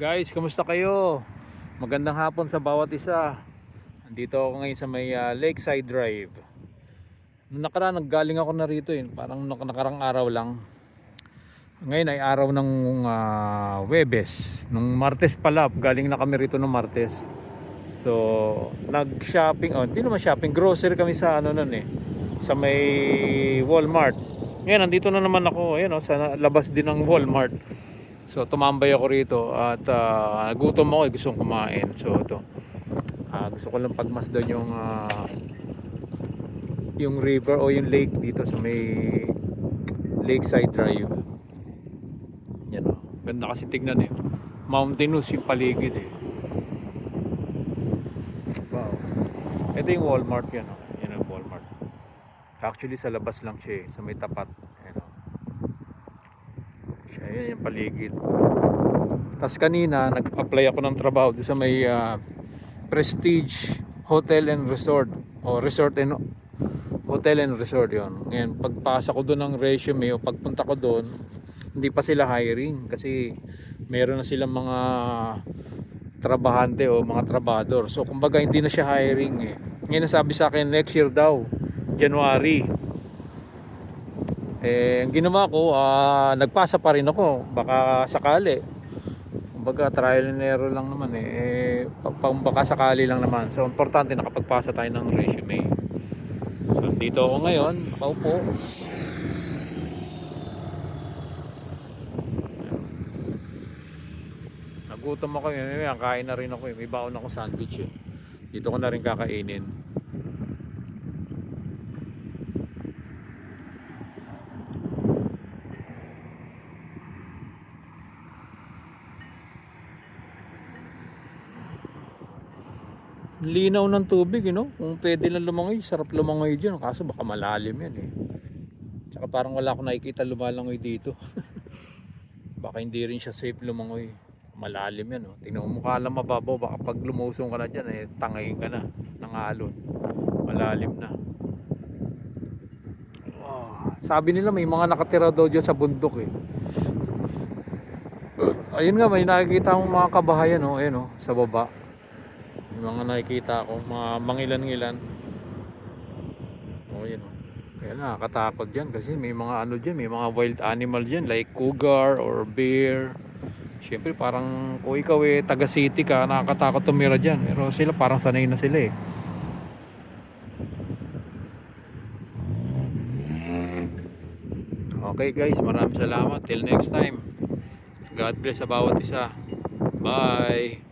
Guys, kamusta kayo? Magandang hapon sa bawat isa. Nandito ako ngayon sa may ah, Lakeside Drive. Nung nakaraan, naggaling ako na rito eh. Parang nak- nakarang araw lang. Ngayon ay araw ng ah, Webes. Nung Martes pala, galing na kami rito ng Martes. So, nag-shopping. Oh, hindi naman shopping. Grocery kami sa ano nun eh. Sa may Walmart. Ngayon, nandito na naman ako. Ayan, oh, sa labas din ng Walmart. So tumambay ako rito at uh, gutom ako, eh, gusto kong kumain. So ito. ah, gusto ko lang pagmasdan yung ah, yung river o yung lake dito sa may Lakeside Drive. Yan o. Ganda kasi tignan eh. Mountainous yung paligid eh. Wow. Ito yung Walmart yan o. Yan ang Walmart. Actually sa labas lang siya eh. Sa may tapat. Yan o. Siya, yan yung paligid. Tapos kanina, nag-apply ako ng trabaho sa may ah, Prestige Hotel and Resort o Resort and Hotel and Resort yon. Ngayon, pagpasa ko doon ng resume o pagpunta ko doon, hindi pa sila hiring kasi meron na silang mga trabahante o mga trabador. So, kumbaga hindi na siya hiring eh. Ngayon, sabi sa akin next year daw, January. Eh, ang ginawa ko, ah, nagpasa pa rin ako. Baka sakali. Kumbaga, trial and error lang naman eh. eh baka sakali lang naman. So, importante nakapagpasa tayo ng resume. So, dito ako ngayon. Nakaupo. Nagutom ako. May kain na rin ako eh. May baon ako sandwich eh. Dito ko na rin kakainin. Linaw ng tubig, you know? Kung pwede lang lumangoy, sarap lumangoy dyan. Kaso baka malalim yan eh. Tsaka parang wala akong nakikita lumalangoy dito. baka hindi rin siya safe lumangoy. Malalim yan, oh. Tingnan mo mukha lang mababaw. Baka pag lumusong ka na dyan, eh, tangayin ka na ng alon. Malalim na. Oh, sabi nila may mga nakatira daw dyan sa bundok eh. Ayun nga, may nakikita mga kabahayan, oh, ayun, oh, sa baba. Mga nakikita ko, mga mangilan-ngilan. Oh, yun. oh. Kaya nakakatakot dyan kasi may mga ano dyan, may mga wild animal dyan like cougar or bear. Siyempre parang kung ikaw eh taga city ka, nakakatakot tumira dyan. Pero sila parang sanay na sila eh. Okay guys, maraming salamat. Till next time. God bless sa bawat isa. Bye.